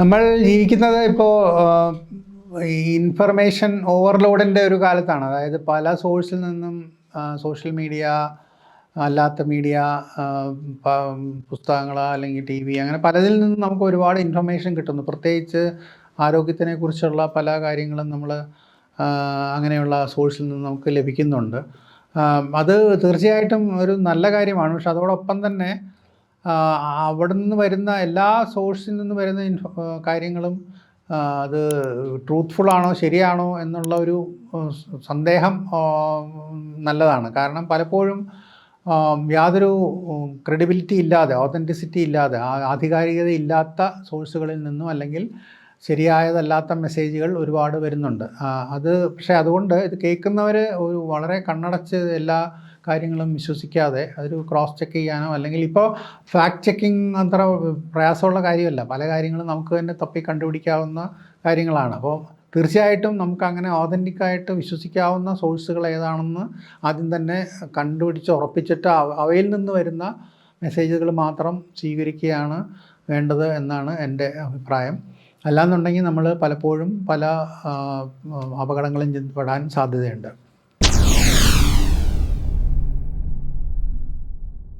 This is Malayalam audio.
നമ്മൾ ജീവിക്കുന്നത് ഇപ്പോൾ ഇൻഫർമേഷൻ ഓവർലോഡിന്റെ ഒരു കാലത്താണ്. അതായത് പല സോഴ്സിൽ നിന്നും സോഷ്യൽ മീഡിയ അല്ലാത്ത മീഡിയ പുസ്തകങ്ങൾ അല്ലെങ്കിൽ ടി വി അങ്ങനെ പലതിൽ നിന്നും നമുക്ക് ഒരുപാട് ഇൻഫർമേഷൻ കിട്ടുന്നു. പ്രത്യേകിച്ച് ആരോഗ്യത്തിനെ കുറിച്ചുള്ള പല കാര്യങ്ങളും നമ്മൾ അങ്ങനെയുള്ള സോഴ്സിൽ നിന്ന് നമുക്ക് ലഭിക്കുന്നുണ്ട്. അത് തീർച്ചയായിട്ടും ഒരു നല്ല കാര്യമാണ്. പക്ഷെ അതോടൊപ്പം തന്നെ അവിടെ നിന്ന് വരുന്ന എല്ലാ സോഴ്സിൽ നിന്ന് വരുന്ന ഇൻഫോ കാര്യങ്ങളും അത് ട്രൂത്ത്ഫുൾ ആണോ ശരിയാണോ എന്നുള്ള ഒരു സന്ദേഹം നല്ലതാണ്. കാരണം പലപ്പോഴും യാതൊരു ക്രെഡിബിലിറ്റി ഇല്ലാതെ ഓതന്റിസിറ്റി ഇല്ലാതെ ആധികാരികത ഇല്ലാത്ത സോഴ്സുകളിൽ നിന്നും അല്ലെങ്കിൽ ശരിയായതല്ലാത്ത മെസ്സേജുകൾ ഒരുപാട് വരുന്നുണ്ട്. അത് പക്ഷേ അതുകൊണ്ട് ഇത് കേൾക്കുന്നവർ ഒരു വളരെ കണ്ണടച്ച് എല്ലാ കാര്യങ്ങളും വിശ്വസിക്കാതെ അതൊരു ക്രോസ് ചെക്ക് ചെയ്യാനോ അല്ലെങ്കിൽ ഇപ്പോൾ ഫാക്ട് ചെക്കിംഗ് അത്ര പ്രയാസമുള്ള കാര്യമല്ല. പല കാര്യങ്ങളും നമുക്ക് തന്നെ തപ്പി കണ്ടുപിടിക്കാവുന്ന കാര്യങ്ങളാണ്. അപ്പോൾ തീർച്ചയായിട്ടും നമുക്ക് അങ്ങനെ ഓതന്റിക്കായിട്ട് വിശ്വസിക്കാവുന്ന സോഴ്സുകൾ ഏതാണെന്ന് ആദ്യം തന്നെ കണ്ടുപിടിച്ച് ഉറപ്പിച്ചിട്ട് അവയിൽ നിന്ന് വരുന്ന മെസ്സേജുകൾ മാത്രം സ്വീകരിക്കുകയാണ് വേണ്ടത് എന്നാണ് എന്റെ അഭിപ്രായം. അല്ലാന്നുണ്ടെങ്കിൽ നമ്മൾ പലപ്പോഴും പല അപകടങ്ങളും പെടാൻ സാധ്യതയുണ്ട്.